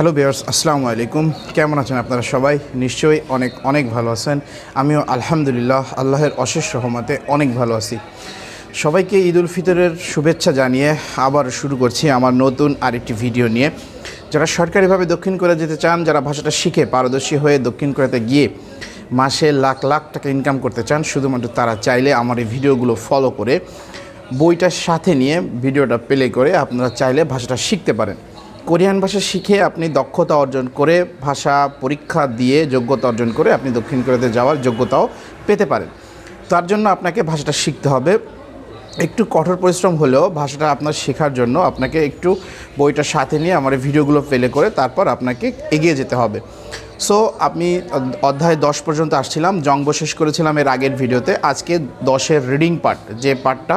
Hello বিয়ার্স আসসালামু আলাইকুম কেমন আছেন আপনারা সবাই? নিশ্চয়ই অনেক অনেক ভালো আছেন। আমিও আলহামদুলিল্লাহ আল্লাহের অশেষ রহমতে অনেক ভালো আছি। সবাইকে ঈদ উল ফিতরের শুভেচ্ছা জানিয়ে আবার শুরু করছি আমার নতুন আরেকটি ভিডিও নিয়ে। যারা সরকারিভাবে দক্ষিণ কোরিয়া যেতে চান, যারা ভাষাটা শিখে পারদর্শী হয়ে দক্ষিণ কোরিয়াতে গিয়ে মাসে লাখ লাখ টাকা ইনকাম করতে চান, শুধুমাত্র তারা চাইলে আমার এই ভিডিওগুলো ফলো করে বইটার সাথে নিয়ে ভিডিওটা প্লে করে আপনারা চাইলে ভাষাটা শিখতে পারেন। কোরিয়ান ভাষা শিখে আপনি দক্ষতা অর্জন করে ভাষা পরীক্ষা দিয়ে যোগ্যতা অর্জন করে আপনি দক্ষিণ কোরিয়াতে যাওয়ার যোগ্যতাও পেতে পারেন। তার জন্য আপনাকে ভাষাটা শিখতে হবে। একটু কঠোর পরিশ্রম হলেও ভাষাটা আপনার শেখার জন্য আপনাকে একটু বইটার সাথে নিয়ে আমার ভিডিওগুলো প্লে করে তারপর আপনাকে এগিয়ে যেতে হবে। সো আমি অধ্যায় দশ পর্যন্ত আসছিলাম, জঙ্গ শেষ করেছিলাম এর আগের ভিডিওতে। আজকে দশের রিডিং পার্ট যে পার্টটা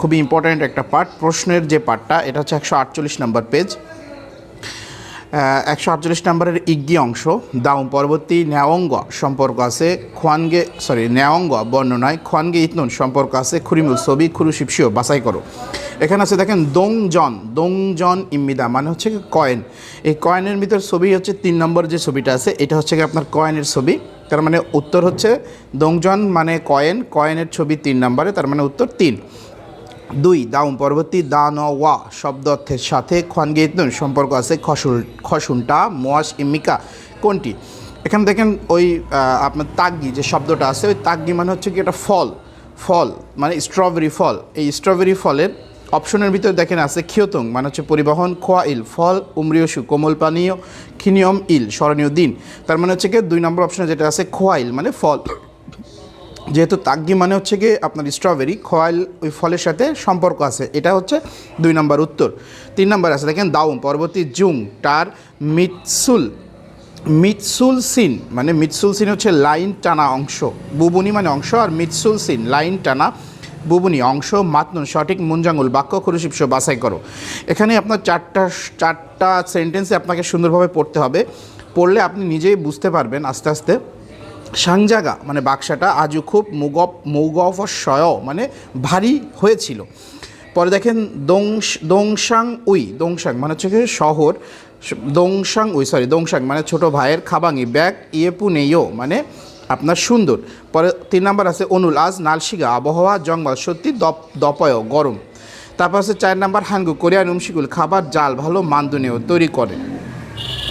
খুবই ইম্পর্ট্যান্ট একটা পার্ট প্রশ্নের যে পার্টটা এটা হচ্ছে একশো আটচল্লিশ নম্বর পেজ একশো আটচল্লিশ নম্বরের ইগ্গি অংশ, দাউম পরবর্তী ন্যাওঙ্গ সম্পর্ক আছে খোয়ানগে সরি ন্যাওঙ্গ বর্ণনায় খোয়ানগে ইতনুন সম্পর্ক আছে খুরিমুল ছবি খুরু শিপসিও বাছাই করো। এখানে আছে দেখেন, দোংজন দোংজন ইম্মিদা মানে হচ্ছে কয়েন। এই কয়েনের ভিতর ছবি হচ্ছে তিন নম্বর যে ছবিটা আছে, এটা হচ্ছে আপনার কয়েনের ছবি। তার মানে উত্তর হচ্ছে দোংজন মানে কয়েন, কয়েনের ছবি তিন নম্বরে, তার মানে উত্তর তিন। দুই দাউম পরবর্তী দা ন ওয়া শব্দ অর্থের সাথে খনগেতন সম্পর্ক আছে খসুল, খসুনটা মোয়াস ইমিকা কোনটি? এখানে দেখেন ওই আপনার তাগ্গি যে শব্দটা আছে, ওই তাগ্গি মানে হচ্ছে কি এটা ফল ফল মানে স্ট্রবেরি ফল। এই স্ট্রবেরি ফলের অপশনের ভিতরে দেখেন আছে খিয়তং মানে হচ্ছে পরিবহন, খোয়া ইল, ফল উমরিয়সু কোমল পানীয় খিনিয়ম ইল, স্মরণীয় দিন। তার মানে হচ্ছে কি দুই নম্বর অপশনে যেটা আছে খোয়াইল মানে ফল। যেহেতু তাগ্গি মানে হচ্ছে কি আপনার স্ট্রবেরি খোয়াইল ওই ফলের সাথে সম্পর্ক আছে। এটা হচ্ছে দুই নম্বর উত্তর। তিন নম্বর আছে, দেখেন দাউম পরবর্তী জুং, টার মিটসুল মিটসুল সিন মানে মিৎসুল সিন হচ্ছে লাইন টানা অংশ। বুবুনি মানে অংশ আর মিৎসুল সিন, লাইন টানা বুবুনি অংশ, মাতনুন, সঠিক মুঞ্জাঙ্গুল বাক্য খুরুশিপস বাছাই করো। এখানে আপনার চারটা চারটা সেন্টেন্সে আপনাকে সুন্দরভাবে পড়তে হবে। পড়লে আপনি নিজেই বুঝতে পারবেন আস্তে আস্তে। সাংজাগা মানে বাক্সাটা আজও খুব মুগপ মৌগফ শয় মানে ভারী হয়েছিল। পরে দেখেন দংশ, দংশাং উই, দংশাং মানে হচ্ছে শহর স- দংশাং উই সরি দংশাং মানে ছোট ভাইয়ের খাবাঙ্গি ব্যাগ ইয়েপু নেইও মানে আপনার সুন্দর। পরে তিন নাম্বার আছে অনুল আজ, নালশিগা, আবহাওয়া, জঙ্গল, সত্যি দপ দপয় গরম। তারপর আছে চার নাম্বার হাঙ্গু কোরিয়ান উমশিগুল খাবার, জাল, ভালো মান্দনীয় তৈরি করে।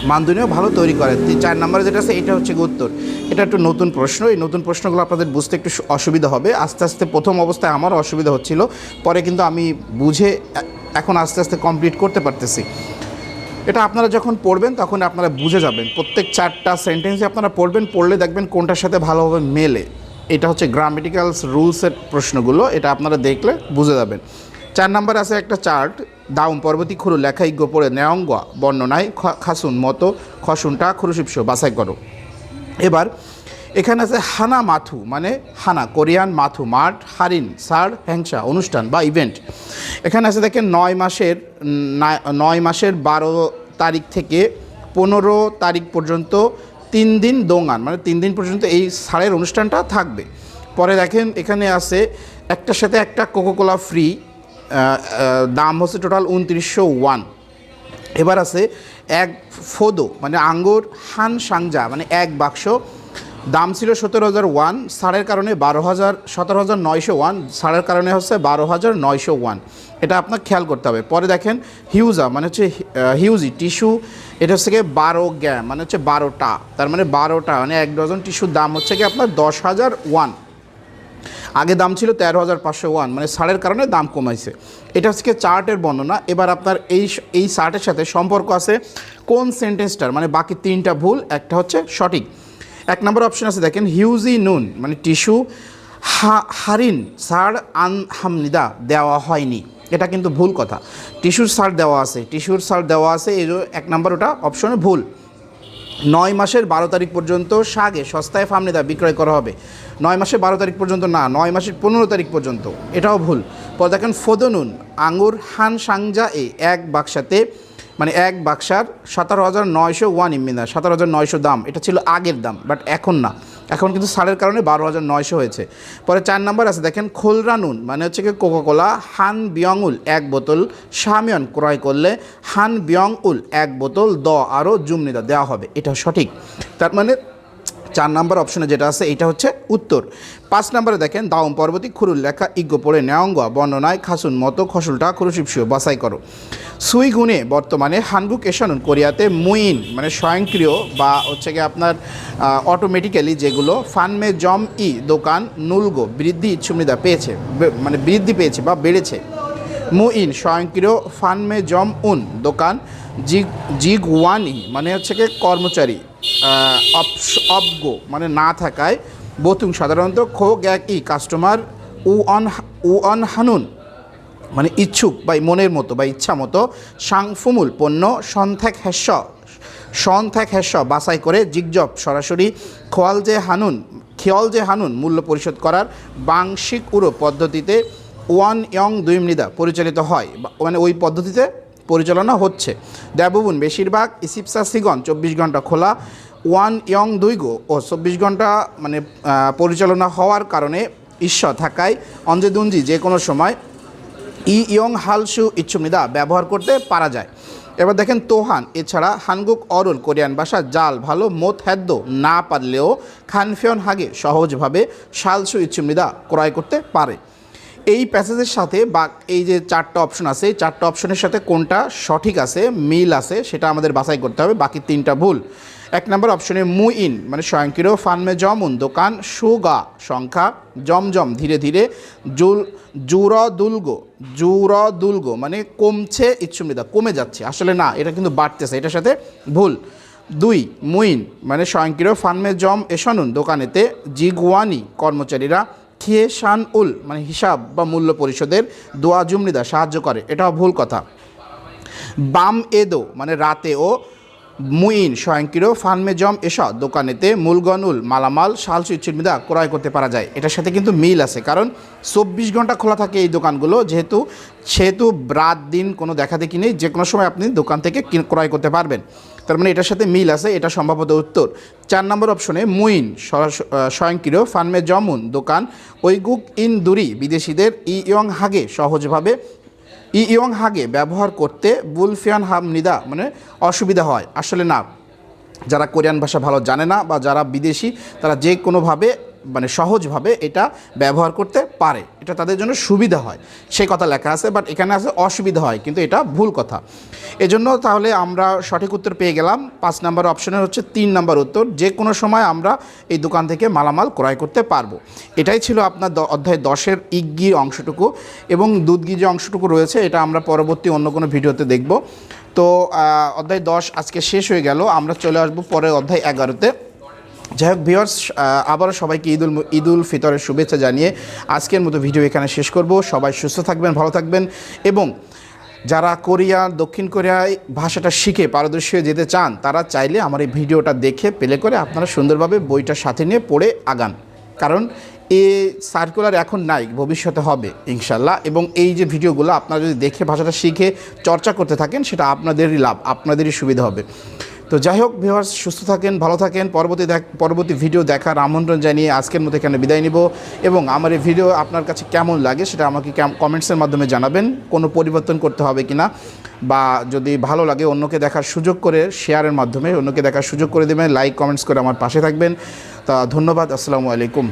মানদনীয় ভালো তৈরি করে। চার নম্বরে যেটা আছে, এটা হচ্ছে উত্তর। এটা একটু নতুন প্রশ্ন। এই নতুন প্রশ্নগুলো আপনাদের বুঝতে একটু অসুবিধা হবে। আস্তে আস্তে প্রথম অবস্থায় আমারও অসুবিধা হচ্ছিল। পরে কিন্তু আমি বুঝে এখন আস্তে আস্তে কমপ্লিট করতে পারতেছি। এটা আপনারা যখন পড়বেন তখন আপনারা বুঝে যাবেন। প্রত্যেক চারটা সেন্টেন্সে আপনারা পড়বেন, পড়লে দেখবেন কোনটার সাথে ভালোভাবে মেলে। এটা হচ্ছে গ্রামেটিক্যালস রুলসের প্রশ্নগুলো। এটা আপনারা দেখলে বুঝে যাবেন। চার নাম্বার আছে একটা চার্ট দাউম পরবর্তী খুরু লেখাইজ্ঞ পড়ে নেয়ঙ্গা বর্ণনায় খাসুন মতো, খসুনটা খুরুশিপস বাছাই করো। এবার, এখানে আছে হানা মাথু মানে হানা, কোরিয়ান মাথু, মাঠ, হারিন, সার হ্যাংসা অনুষ্ঠান বা ইভেন্ট। এখানে আছে দেখেন নয় মাসের নয় মাসের বারো তারিখ থেকে পনেরো তারিখ পর্যন্ত তিন দিন দোঙান মানে তিন দিন পর্যন্ত এই সারের অনুষ্ঠানটা থাকবে। পরে দেখেন এখানে আছে একটার সাথে একটা কোকোকোলা ফ্রি দাম হচ্ছে টোটাল উনত্রিশশো ওয়ান। এবার আছে এক ফোদো মানে আঙ্গুর হান সাংজা মানে এক বাক্স। দাম ছিল সতেরো হাজার ওয়ান, সারের কারণে বারো হাজার, সতেরো হাজার নয়শো ওয়ান, সারের কারণে হচ্ছে বারো হাজার নয়শো ওয়ান। এটা আপনার খেয়াল করতে হবে। পরে দেখেন, হিউজা মানে হচ্ছে হিউজি, টিস্যু, এটা হচ্ছে গিয়ে বারো গ্যাম মানে হচ্ছে বারোটা, তার মানে বারোটা মানে এক ডজন টিস্যুর দাম হচ্ছে কি আপনার দশ হাজার ওয়ান। আগে দাম ছিল তেরো হাজার পাঁচশো ওয়ান মানে সারের কারণে দাম কমাইছে। এটা হচ্ছে চার্টের বর্ণনা। এবার আপনার এই এই চার্টের সাথে সম্পর্ক আছে কোন সেন্টেন্সটার মানে বাকি তিনটা ভুল, একটা হচ্ছে সঠিক। এক নম্বর অপশন আছে, দেখেন, হিউজি নুন মানে টিস্যু, হা, হারিন সার আন হামনিদা দেওয়া হয়নি। এটা কিন্তু ভুল কথা। টিস্যুর সার দেওয়া আছে, টিস্যুর সার দেওয়া আছে, এই এক নম্বর ওটা অপশনে ভুল। নয় মাসের বারো তারিখ পর্যন্ত শাগে সস্তায় ফার্মনিদা বিক্রয় করা হবে। নয় মাসে বারো তারিখ পর্যন্ত না, নয় মাসের পনেরো তারিখ পর্যন্ত। এটাও ভুল। পর দেখেন ফোদনুন আঙুর হান, সাংজা এ এক বাক্সাতে মানে এক বাক্সার সতেরো হাজার নয়শো ওয়ান ইমিনা সতেরো হাজার নয়শো দাম। এটা ছিল আগের দাম, বাট এখন না। এখন কিন্তু সারের কারণে বারো হাজার নয়শো হয়েছে। পরে চার নাম্বার আছে, দেখেন খোলরা নুন মানে হচ্ছে কি কোকাকোলা, হান বিয়ং উল, এক বোতল শামিয়ন ক্রয় করলে হান বিয়ং উল, এক বোতল দ আরও জুমনিদা দেওয়া হবে। এটা সঠিক। তার মানে চার নাম্বার অপশনে যেটা আছে, এটা হচ্ছে উত্তর। পাঁচ নম্বরে দেখেন দাউম পর্বতী খুরুল লেখা ইজ্ঞ পড়ে নেওয়াঙ্গ, বর্ণনায় খাসুন মতো, খসুলটা খুরুশিপসিও বাছাই করো। সুই গুণে বর্তমানে হানগুক এশানুন কোরিয়াতে মুইন মানে স্বয়ংক্রিয় বা হচ্ছে গিয়ে আপনার অটোমেটিক্যালি যেগুলো ফানমে জম ই, দোকান, নুলগো, বৃদ্ধি সুবিধা পেয়েছে মানে বৃদ্ধি পেয়েছে বা বেড়েছে। মুইন, স্বয়ংক্রিয় ফানমে জম উন, দোকান জিগ জিগ ওয়ানি মানে হচ্ছে কি কর্মচারী অবগো মানে না থাকায় বতুং, সাধারণত খো গ্যাক ই, কাস্টমার উ অন উ অন হানুন মানে ইচ্ছুক বা মনের মতো বা ইচ্ছা মতো, সাংফুমুল পণ্য সন্থ্যাক হেস্য সন্থ্যাক হেস্য বাছাই করে জিগজব, সরাসরি খোয়াল যে হানুন খেয়াল যে হানুন মূল্য পরিশোধ করার বাংশিক উড়ো পদ্ধতিতে ওয়ান ইয়ং দুই মৃদা পরিচালিত হয়। মানে ওই পদ্ধতিতে পরিচালনা হচ্ছে। দেবভুবন বেশিরভাগ ইসিপসা সিগন চব্বিশ ঘণ্টা খোলা, ওয়ান ইয়ং দুই গো ও চব্বিশ ঘণ্টা মানে পরিচালনা হওয়ার কারণে ঈশ্বর থাকায় অঞ্জেদুঞ্জি যে কোনো সময় ই ইয়ং হালসু ইচ্ছুমৃদা ব্যবহার করতে পারা যায়। এবার দেখেন তোহান, এছাড়া হানগুক অরল কোরিয়ান ভাষা জাল ভালো মোত হ্যাদ্য না পারলেও খানফিয়ন হাগে সহজভাবে শালসু ইচ্ছুমৃদা ক্রয় করতে পারে। এই প্যাসেজের সাথে বা এই যে চারটা অপশন আছে, এই চারটা অপশনের সাথে কোনটা সঠিক আছে, মিল আছে, সেটা আমাদের বাছাই করতে হবে, বাকি তিনটা ভুল। এক নম্বর অপশনে মু ইন মানে স্বয়ংক্রিয় ফানমে জমুন, দোকান সুগা, সংখ্যা জমজম, ধীরে ধীরে জুল জুর দুলগো জুর দুলগো মানে কমছে ইচ্ছুমৃদা কমে যাচ্ছে, আসলে না, এটা কিন্তু বাড়তেছে, এটার সাথে ভুল। দুই, মুইন মানে স্বয়ংক্রিয় ফানমে জম এসনুন, দোকানেতে জিগুয়ানি কর্মচারীরা থিয়ে শান উল মানে হিসাব বা মূল্য পরিষদের দোয়া জুমনিদা সাহায্য করে। এটাও ভুল কথা। বাম এদো মানে রাতে ও মুইন, স্বয়ংক্রিয়, ফানমেজম এসব দোকানেতে মূলগনুল, মালামাল, শাল সুইচিমিদা ক্রয় করতে পারা যায়। এটার সাথে কিন্তু মিল আছে, কারণ চব্বিশ ঘণ্টা খোলা থাকে এই দোকানগুলো, যেহেতু, সেহেতু রাত দিন কোনো দেখা দেখি নেই যে কোনো সময় আপনি দোকান থেকে ক্রয় করতে পারবেন। তার মানে এটার সাথে মিল আছে, এটা সম্ভবত উত্তর। চার নম্বর অপশনে মুইন স্বয়ংক্রিয় ফানমে জমুন দোকান ওইগুক ইন দুরি, বিদেশিদের ইয়ং হাগে সহজভাবে ই ইয়ং হাগে ব্যবহার করতে বুলফিয়ান হাম নিদা মানে অসুবিধা হয়। আসলে না, যারা কোরিয়ান ভাষা ভালো জানে না বা যারা বিদেশি, তারা যে কোনোভাবে মানে সহজভাবে এটা ব্যবহার করতে পারে। এটা তাদের জন্য সুবিধা হয়। সেই কথা লেখা আছে বাট এখানে আছে অসুবিধা হয়, কিন্তু এটা ভুল কথা। এজন্য তাহলে আমরা সঠিক উত্তর পেয়ে গেলাম। পাঁচ নাম্বার অপশনের হচ্ছে তিন নাম্বার উত্তর। যে কোনো সময় আমরা এই দোকান থেকে মালামাল ক্রয় করতে পারব। এটাই ছিল আপনার অধ্যায় দশের ইগ্গির অংশটুকু এবং দুধগি যে অংশটুকু রয়েছে, এটা আমরা পরবর্তী অন্য কোনো ভিডিওতে দেখব। তো অধ্যায় দশ আজকে শেষ হয়ে গেল। আমরা চলে আসব পরের অধ্যায় এগারোতে। যাই হোক ভিওর্স আবারও সবাইকে ঈদুল ঈদুল ফিতরের শুভেচ্ছা জানিয়ে আজকের মতো ভিডিও এখানে শেষ করব। সবাই সুস্থ থাকবেন, ভালো থাকবেন এবং যারা কোরিয়া, দক্ষিণ কোরিয়ায় ভাষাটা শিখে পারদর্শী যেতে চান, তারা চাইলে আমার এই ভিডিওটা দেখে, পেলে করে আপনারা সুন্দরভাবে বইটা সাথে নিয়ে পড়ে আগান। কারণ এ সার্কুলার এখন নাই, ভবিষ্যতে হবে ইনশাল্লাহ এবং এই যে ভিডিওগুলো আপনারা যদি দেখে ভাষাটা শিখে চর্চা করতে থাকেন, সেটা আপনাদেরই লাভ, আপনাদেরই সুবিধা হবে। তো যাই হোক ভিউয়ার্স সুস্থ থাকেন, ভালো থাকেন। পরবর্তী দেখ, পরবর্তী ভিডিও দেখার আমন্ত্রণ জানিয়ে আজকের মতো এখানে বিদায় নিব। এবং আমার এই ভিডিও আপনার কাছে কেমন লাগে সেটা আমাকে কমেন্টসের মাধ্যমে জানাবেন। কোনো পরিবর্তন করতে হবে কি না বা যদি ভালো লাগে অন্যকে দেখার সুযোগ করে শেয়ারের মাধ্যমে অন্যকে দেখার সুযোগ করে দেবেন লাইক কমেন্টস করে আমার পাশে থাকবেন। তা ধন্যবাদ, আসসালামু আলাইকুম।